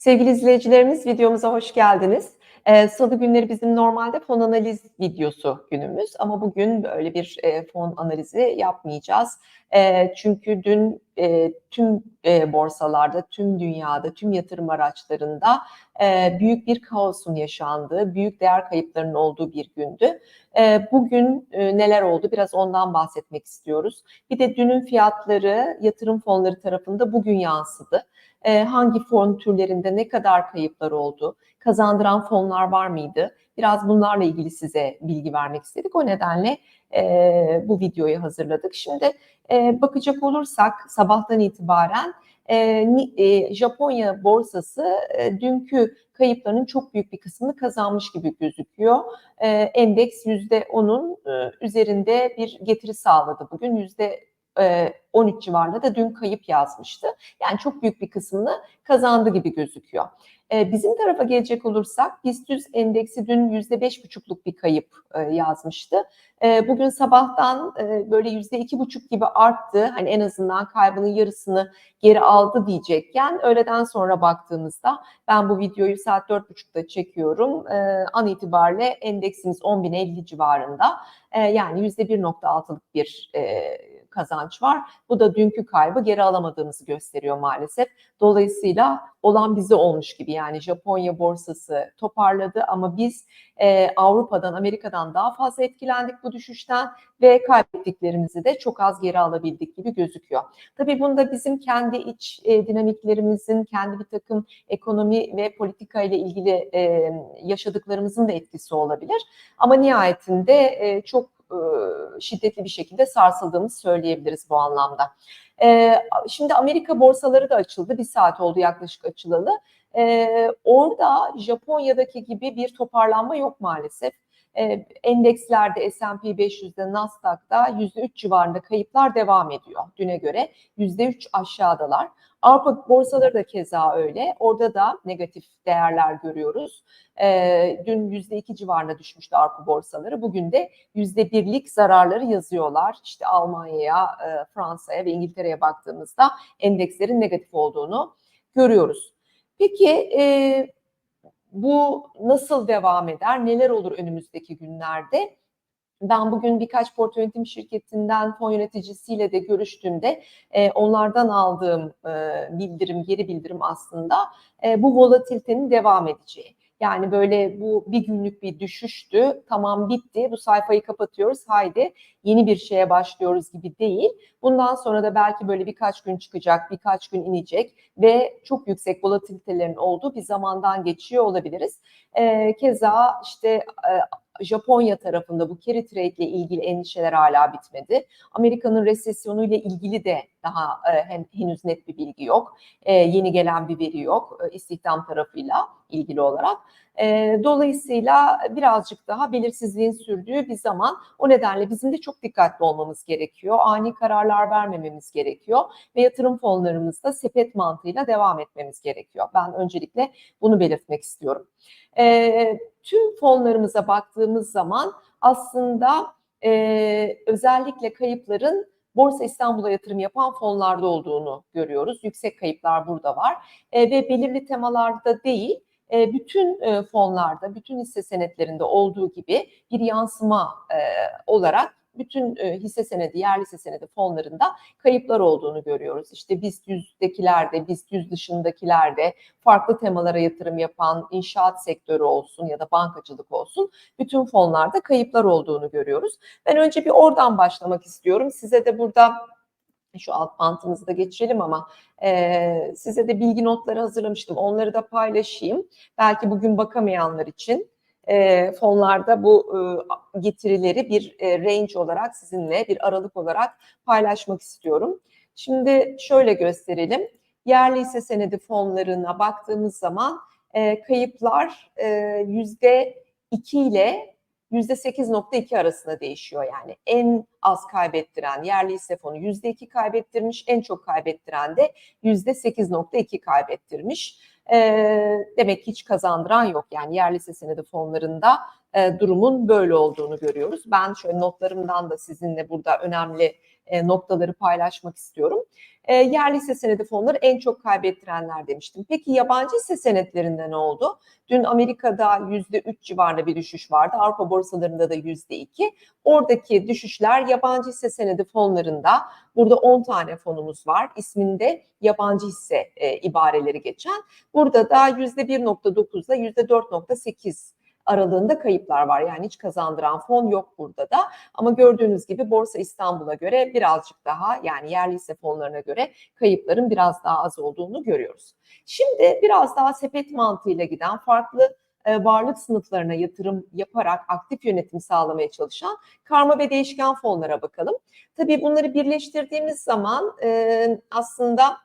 Sevgili izleyicilerimiz videomuza hoş geldiniz. Ee, Salı günleri bizim normalde fon analiz videosu günümüz ama bugün böyle bir e, fon analizi yapmayacağız. E, çünkü dün e, tüm e, borsalarda, tüm dünyada, tüm yatırım araçlarında e, büyük bir kaosun yaşandığı, büyük değer kayıplarının olduğu bir gündü. E, bugün e, neler oldu biraz ondan bahsetmek istiyoruz. Bir de dünün fiyatları yatırım fonları tarafında bugün yansıdı e, hangi fon türlerinde ne kadar kayıplar oldu, kazandıran fonlar var mıydı? Biraz bunlarla ilgili size bilgi vermek istedik. O nedenle e, bu videoyu hazırladık. Şimdi e, bakacak olursak sabahtan itibaren e, e, Japonya borsası e, dünkü kayıplarının çok büyük bir kısmını kazanmış gibi gözüküyor. E, endeks %10'un e, üzerinde bir getiri sağladı bugün. Yüzde 13 e, civarında da dün kayıp yazmıştı. Yani çok büyük bir kısmını kazandı gibi gözüküyor. E, bizim tarafa gelecek olursak BIST 100 endeksi dün %5,5'luk bir kayıp e, yazmıştı. Bugün sabahtan böyle %2,5 gibi arttı. Hani en azından kaybının yarısını geri aldı diyecekken öğleden sonra baktığımızda ben bu videoyu saat 4.30'da çekiyorum. An itibariyle endeksimiz 10.050 civarında. Yani %1.6'lık bir kazanç var. Bu da dünkü kaybı geri alamadığımızı gösteriyor maalesef. Dolayısıyla olan bize olmuş gibi yani Japonya borsası toparladı ama biz e, Avrupa'dan, Amerika'dan daha fazla etkilendik bu düşüşten ve kaybettiklerimizi de çok az geri alabildik gibi gözüküyor. Tabii bunda bizim kendi iç e, dinamiklerimizin, kendi bir takım ekonomi ve politika ile ilgili e, yaşadıklarımızın da etkisi olabilir. Ama nihayetinde e, çok şiddetli bir şekilde sarsıldığımızı söyleyebiliriz bu anlamda. E, şimdi Amerika borsaları da açıldı. Bir saat oldu yaklaşık açılalı. E, orada Japonya'daki gibi bir toparlanma yok maalesef. Endekslerde S&P 500'de Nasdaq'da %3 civarında kayıplar devam ediyor düne göre. %3 aşağıdalar. Avrupa borsaları da keza öyle. Orada da negatif değerler görüyoruz. E, dün %2 civarında düşmüştü Avrupa borsaları. Bugün de %1'lik zararları yazıyorlar. İşte Almanya'ya, e, Fransa'ya ve İngiltere'ye baktığımızda endekslerin negatif olduğunu görüyoruz. Peki e, bu nasıl devam eder? Neler olur önümüzdeki günlerde? Ben bugün birkaç portföy yönetim şirketinden fon yöneticisiyle de görüştüğümde e, onlardan aldığım e, bildirim, geri bildirim aslında e, bu volatilitenin devam edeceği. Yani böyle bu bir günlük bir düşüştü. Tamam bitti. Bu sayfayı kapatıyoruz. Haydi yeni bir şeye başlıyoruz gibi değil. Bundan sonra da belki böyle birkaç gün çıkacak, birkaç gün inecek ve çok yüksek volatilitelerin olduğu bir zamandan geçiyor olabiliriz. Ee, keza işte e, Japonya tarafında bu carry trade ile ilgili endişeler hala bitmedi. Amerika'nın resesyonu ile ilgili de daha e, henüz net bir bilgi yok. E, yeni gelen bir veri yok e, istihdam tarafıyla ilgili olarak. Dolayısıyla birazcık daha belirsizliğin sürdüğü bir zaman. O nedenle bizim de çok dikkatli olmamız gerekiyor. Ani kararlar vermememiz gerekiyor ve yatırım fonlarımızda sepet mantığıyla devam etmemiz gerekiyor. Ben öncelikle bunu belirtmek istiyorum. Tüm fonlarımıza baktığımız zaman aslında özellikle kayıpların Borsa İstanbul'a yatırım yapan fonlarda olduğunu görüyoruz. Yüksek kayıplar burada var ve belirli temalarda değil, e, bütün e, fonlarda, bütün hisse senetlerinde olduğu gibi bir yansıma e, olarak bütün hisse senedi, yerli hisse senedi fonlarında kayıplar olduğunu görüyoruz. İşte BIST 100'dekilerde, BIST 100 dışındakilerde farklı temalara yatırım yapan inşaat sektörü olsun ya da bankacılık olsun bütün fonlarda kayıplar olduğunu görüyoruz. Ben önce bir oradan başlamak istiyorum. Size de burada şu alt bantımızı da geçirelim ama e, size de bilgi notları hazırlamıştım. Onları da paylaşayım. Belki bugün bakamayanlar için e, fonlarda bu e, getirileri bir e, range olarak sizinle bir aralık olarak paylaşmak istiyorum. Şimdi şöyle gösterelim. Yerli ise senedi fonlarına baktığımız zaman e, kayıplar yüzde iki ile %8.2 arasında değişiyor yani. En az kaybettiren yerli hisse fonu %2 kaybettirmiş, en çok kaybettiren de %8.2 kaybettirmiş. E, demek hiç kazandıran yok. Yani yerli hisse senedi fonlarında e, durumun böyle olduğunu görüyoruz. Ben şöyle notlarımdan da sizinle burada önemli e, noktaları paylaşmak istiyorum. E, yerli hisse senedi fonları en çok kaybettirenler demiştim. Peki yabancı hisse senetlerinde ne oldu? Dün Amerika'da %3 civarında bir düşüş vardı. Avrupa borsalarında da %2. Oradaki düşüşler yabancı hisse senedi fonlarında. Burada 10 tane fonumuz var. İsminde yabancı hisse e, ibareleri geçen. Burada da %1.9 ile %4.8 aralığında kayıplar var. Yani hiç kazandıran fon yok burada da. Ama gördüğünüz gibi Borsa İstanbul'a göre birazcık daha yani yerli hisse fonlarına göre kayıpların biraz daha az olduğunu görüyoruz. Şimdi biraz daha sepet mantığıyla giden farklı e, varlık sınıflarına yatırım yaparak aktif yönetim sağlamaya çalışan karma ve değişken fonlara bakalım. Tabii bunları birleştirdiğimiz zaman e, aslında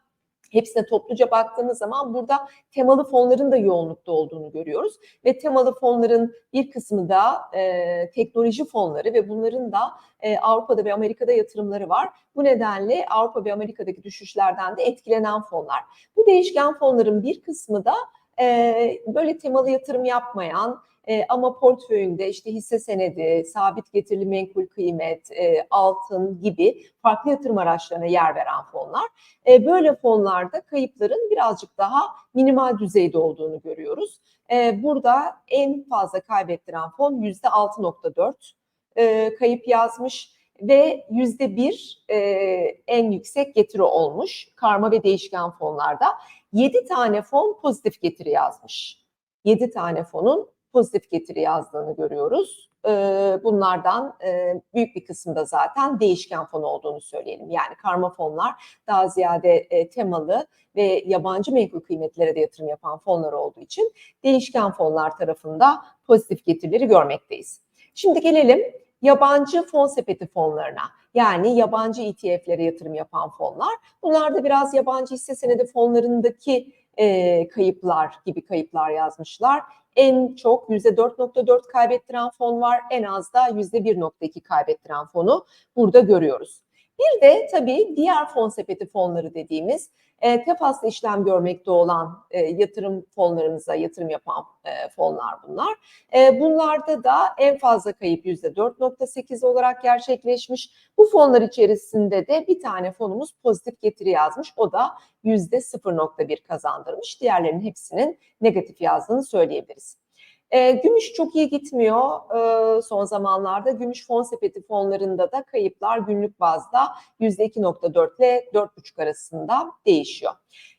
hepsine topluca baktığımız zaman burada temalı fonların da yoğunlukta olduğunu görüyoruz. Ve temalı fonların bir kısmı da e, teknoloji fonları ve bunların da e, Avrupa'da ve Amerika'da yatırımları var. Bu nedenle Avrupa ve Amerika'daki düşüşlerden de etkilenen fonlar. Bu değişken fonların bir kısmı da e, böyle temalı yatırım yapmayan, e, ama portföyünde işte hisse senedi, sabit getirili menkul kıymet, e, altın gibi farklı yatırım araçlarına yer veren fonlar. E, böyle fonlarda kayıpların birazcık daha minimal düzeyde olduğunu görüyoruz. E, burada en fazla kaybettiren fon %6.4 e, kayıp yazmış ve yüzde bir e, en yüksek getiri olmuş karma ve değişken fonlarda. 7 tane fon pozitif getiri yazmış. 7 tane fonun pozitif getiri yazdığını görüyoruz. Bunlardan büyük bir kısmında zaten değişken fon olduğunu söyleyelim. Yani karma fonlar daha ziyade temalı ve yabancı menkul kıymetlere de yatırım yapan fonlar olduğu için değişken fonlar tarafında pozitif getirileri görmekteyiz. Şimdi gelelim yabancı fon sepeti fonlarına. Yani yabancı ETF'lere yatırım yapan fonlar. Bunlar da biraz yabancı hisse senedi fonlarındaki e, kayıplar gibi kayıplar yazmışlar. En çok %4.4 kaybettiren fon var. En az da %1.2 kaybettiren fonu burada görüyoruz. Bir de tabii diğer fon sepeti fonları dediğimiz e, tefaslı işlem görmekte olan e, yatırım fonlarımıza yatırım yapan e, fonlar bunlar. E, bunlarda da en fazla kayıp %4.8 olarak gerçekleşmiş. Bu fonlar içerisinde de bir tane fonumuz pozitif getiri yazmış. O da %0.1 kazandırmış. Diğerlerinin hepsinin negatif yazdığını söyleyebiliriz. E, gümüş çok iyi gitmiyor e, son zamanlarda. Gümüş fon sepeti fonlarında da kayıplar günlük bazda %2.4 ile 4.5 arasında değişiyor.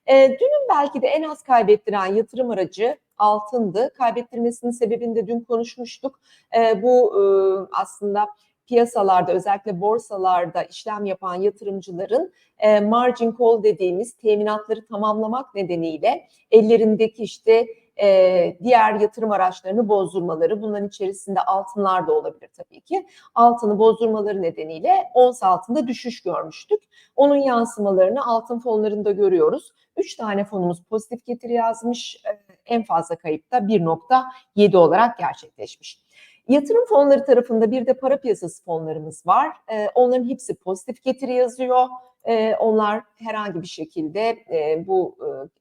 E, dünün belki de en az kaybettiren yatırım aracı altındı. Kaybettirmesinin sebebini de dün konuşmuştuk. E, bu e, aslında piyasalarda özellikle borsalarda işlem yapan yatırımcıların e, margin call dediğimiz teminatları tamamlamak nedeniyle ellerindeki işte e, diğer yatırım araçlarını bozdurmaları, bunların içerisinde altınlar da olabilir tabii ki. Altını bozdurmaları nedeniyle ons altında düşüş görmüştük. Onun yansımalarını altın fonlarında görüyoruz. 3 tane fonumuz pozitif getiri yazmış. En fazla kayıp da 1.7 olarak gerçekleşmiş. Yatırım fonları tarafında bir de para piyasası fonlarımız var. Onların hepsi pozitif getiri yazıyor. Onlar herhangi bir şekilde bu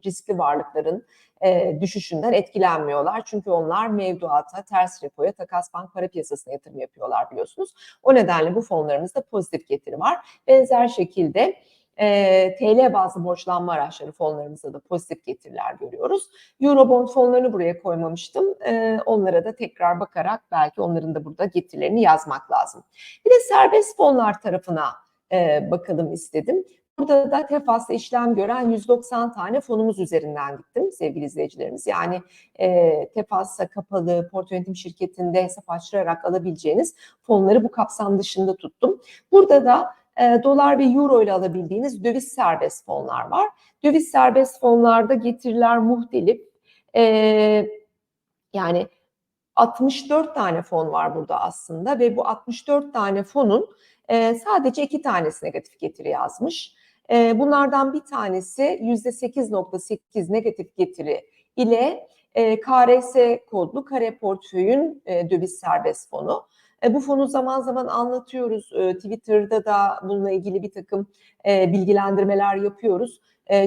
riskli varlıkların e, düşüşünden etkilenmiyorlar. Çünkü onlar mevduata, ters repoya, takas bank para piyasasına yatırım yapıyorlar biliyorsunuz. O nedenle bu fonlarımızda pozitif getiri var. Benzer şekilde e, TL bazlı borçlanma araçları fonlarımızda da pozitif getiriler görüyoruz. Eurobond fonlarını buraya koymamıştım. E, onlara da tekrar bakarak belki onların da burada getirilerini yazmak lazım. Bir de serbest fonlar tarafına e, bakalım istedim. Burada da tefasla işlem gören 190 tane fonumuz üzerinden gittim sevgili izleyicilerimiz. Yani e, tefasla kapalı portföy yönetim şirketinde hesap açtırarak alabileceğiniz fonları bu kapsam dışında tuttum. Burada da e, dolar ve euro ile alabildiğiniz döviz serbest fonlar var. Döviz serbest fonlarda getiriler muhtelif. E, yani 64 tane fon var burada aslında ve bu 64 tane fonun e, sadece iki tanesi negatif getiri yazmış. E, bunlardan bir tanesi %8.8 negatif getiri ile e, KRS kodlu kare portföyün e, döviz serbest fonu. E, bu fonu zaman zaman anlatıyoruz. E, Twitter'da da bununla ilgili bir takım e, bilgilendirmeler yapıyoruz.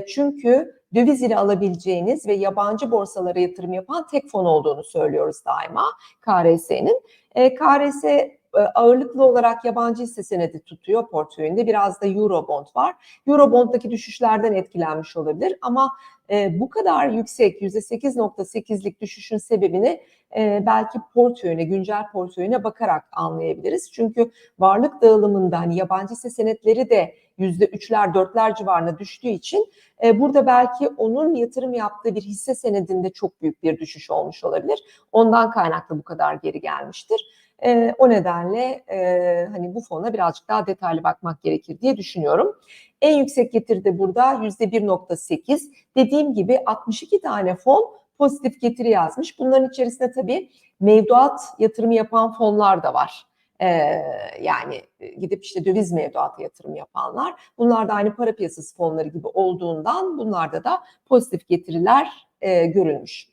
Çünkü döviz ile alabileceğiniz ve yabancı borsalara yatırım yapan tek fon olduğunu söylüyoruz daima KRS'nin. E, KRS ağırlıklı olarak yabancı hisse senedi tutuyor portföyünde. Biraz da Eurobond var. Eurobond'daki düşüşlerden etkilenmiş olabilir ama e, bu kadar yüksek %8.8'lik düşüşün sebebini e, belki portföyüne, güncel portföyüne bakarak anlayabiliriz. Çünkü varlık dağılımında hani yabancı hisse senetleri de %3'ler, 4'ler civarına düştüğü için e, burada belki onun yatırım yaptığı bir hisse senedinde çok büyük bir düşüş olmuş olabilir. Ondan kaynaklı bu kadar geri gelmiştir. E, o nedenle e, hani bu fona birazcık daha detaylı bakmak gerekir diye düşünüyorum. En yüksek getiri de burada %1.8. Dediğim gibi 62 tane fon pozitif getiri yazmış. Bunların içerisinde tabii mevduat yatırımı yapan fonlar da var. Ee, yani gidip işte döviz mevduatı yatırım yapanlar. Bunlar da aynı para piyasası fonları gibi olduğundan bunlarda da pozitif getiriler e, görülmüş.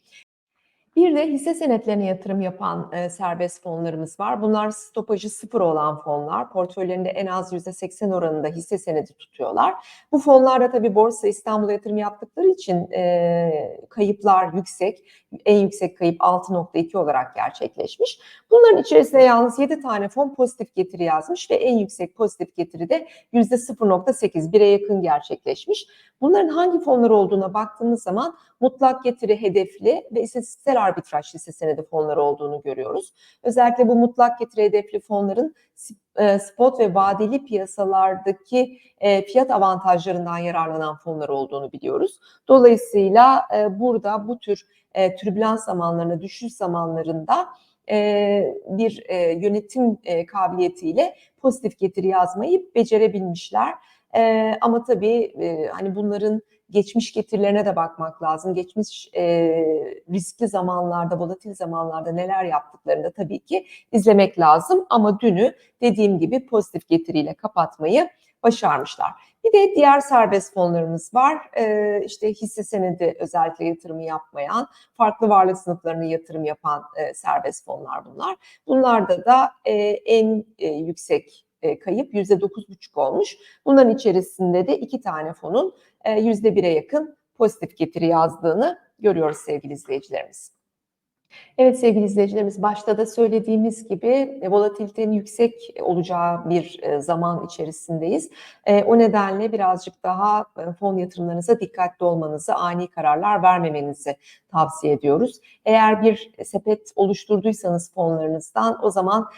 Bir de hisse senetlerine yatırım yapan e, serbest fonlarımız var. Bunlar stopajı sıfır olan fonlar. Portföylerinde en az %80 oranında hisse senedi tutuyorlar. Bu fonlarda tabii Borsa İstanbul'a yatırım yaptıkları için e, kayıplar yüksek. En yüksek kayıp 6.2 olarak gerçekleşmiş. Bunların içerisinde yalnız 7 tane fon pozitif getiri yazmış ve en yüksek pozitif getiri de %0.8, 1'e yakın gerçekleşmiş. Bunların hangi fonlar olduğuna baktığımız zaman mutlak getiri hedefli ve istatistiksel arbitraj hisse senedi fonları olduğunu görüyoruz. Özellikle bu mutlak getiri hedefli fonların e, spot ve vadeli piyasalardaki e, fiyat avantajlarından yararlanan fonlar olduğunu biliyoruz. Dolayısıyla e, burada bu tür türbülans zamanlarında, düşüş zamanlarında bir yönetim kabiliyetiyle pozitif getiri yazmayı becerebilmişler. Ama tabii hani bunların geçmiş getirilerine de bakmak lazım. Geçmiş e, riskli zamanlarda, volatil zamanlarda neler yaptıklarını da tabii ki izlemek lazım. Ama dünü dediğim gibi pozitif getiriyle kapatmayı başarmışlar. Bir de diğer serbest fonlarımız var. Ee, işte hisse senedi özellikle yatırımı yapmayan, farklı varlık sınıflarına yatırım yapan e, serbest fonlar bunlar. Bunlarda da e, en e, yüksek e, kayıp %9,5 olmuş. Bunların içerisinde de iki tane fonun %1'e yakın pozitif getiri yazdığını görüyoruz sevgili izleyicilerimiz. Evet sevgili izleyicilerimiz başta da söylediğimiz gibi e, volatilitenin yüksek olacağı bir e, zaman içerisindeyiz. E, o nedenle birazcık daha fon yatırımlarınıza dikkatli olmanızı, ani kararlar vermemenizi tavsiye ediyoruz. Eğer bir sepet oluşturduysanız fonlarınızdan o zaman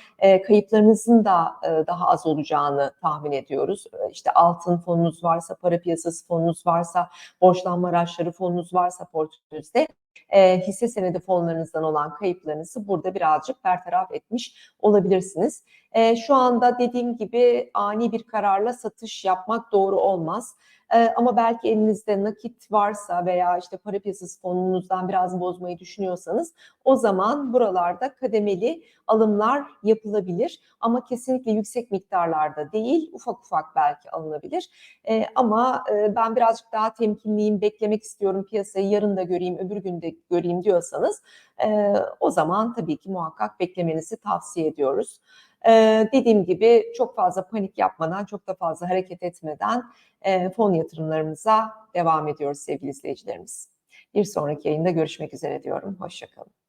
kayıplarınızın da daha az olacağını tahmin ediyoruz. İşte altın fonunuz varsa, para piyasası fonunuz varsa, borçlanma araçları fonunuz varsa portföyünüzde e, hisse senedi fonlarınızdan olan kayıplarınızı burada birazcık bertaraf etmiş olabilirsiniz. E, şu anda dediğim gibi ani bir kararla satış yapmak doğru olmaz. E, ama belki elinizde nakit varsa veya işte para piyasası fonunuzdan biraz bozmayı düşünüyorsanız o zaman buralarda kademeli alımlar yapılabilir. Ama kesinlikle yüksek miktarlarda değil, ufak ufak belki alınabilir. E, ama e, ben birazcık daha temkinliyim, beklemek istiyorum piyasayı yarın da göreyim, öbür gün de göreyim diyorsanız e, o zaman tabii ki muhakkak beklemenizi tavsiye ediyoruz. Ee, dediğim gibi çok fazla panik yapmadan, çok da fazla hareket etmeden e, fon yatırımlarımıza devam ediyoruz sevgili izleyicilerimiz. Bir sonraki yayında görüşmek üzere diyorum. Hoşçakalın.